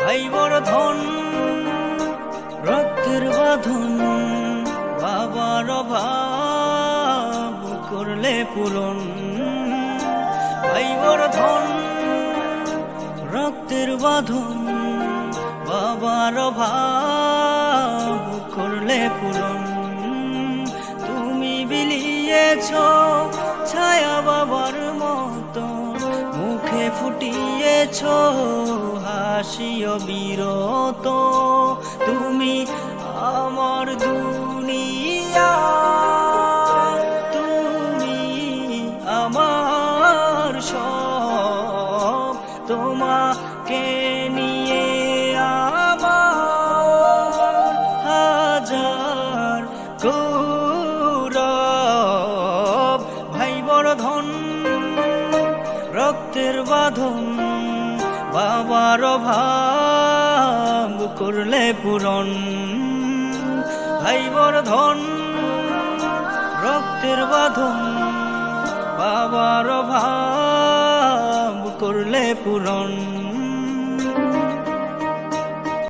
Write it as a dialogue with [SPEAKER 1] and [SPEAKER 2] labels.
[SPEAKER 1] ভাই বড় ধন, রক্তের বাঁধন, বাবার অভাব করলে পূরণ। ভাই বড় ধন, রক্তের বাঁধন, বাবার অভাব করলে পূরণ। তুমি বিলিয়েছ ফুটিয়েছ হাসি অবিরত তুমি আমার দুনিয়া তুমি আমার সব। তোমাকে নিয়ে আমার হাজার গৌরব রক্তের বাঁধন বাবার অভাব করলে পূরণ। ভাই ধন রক্তের বাঁধন বাবার ভাব করলে পূরণ।